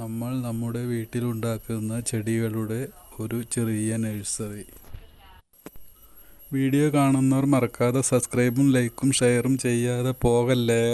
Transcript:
നമ്മൾ നമ്മുടെ വീട്ടിലുണ്ടാക്കുന്ന ചെടികളുടെ ഒരു ചെറിയ നഴ്സറി. വീഡിയോ കാണുന്നവർ മറക്കാതെ സബ്സ്ക്രൈബും ലൈക്കും ഷെയറും ചെയ്യാതെ പോകല്ലേ?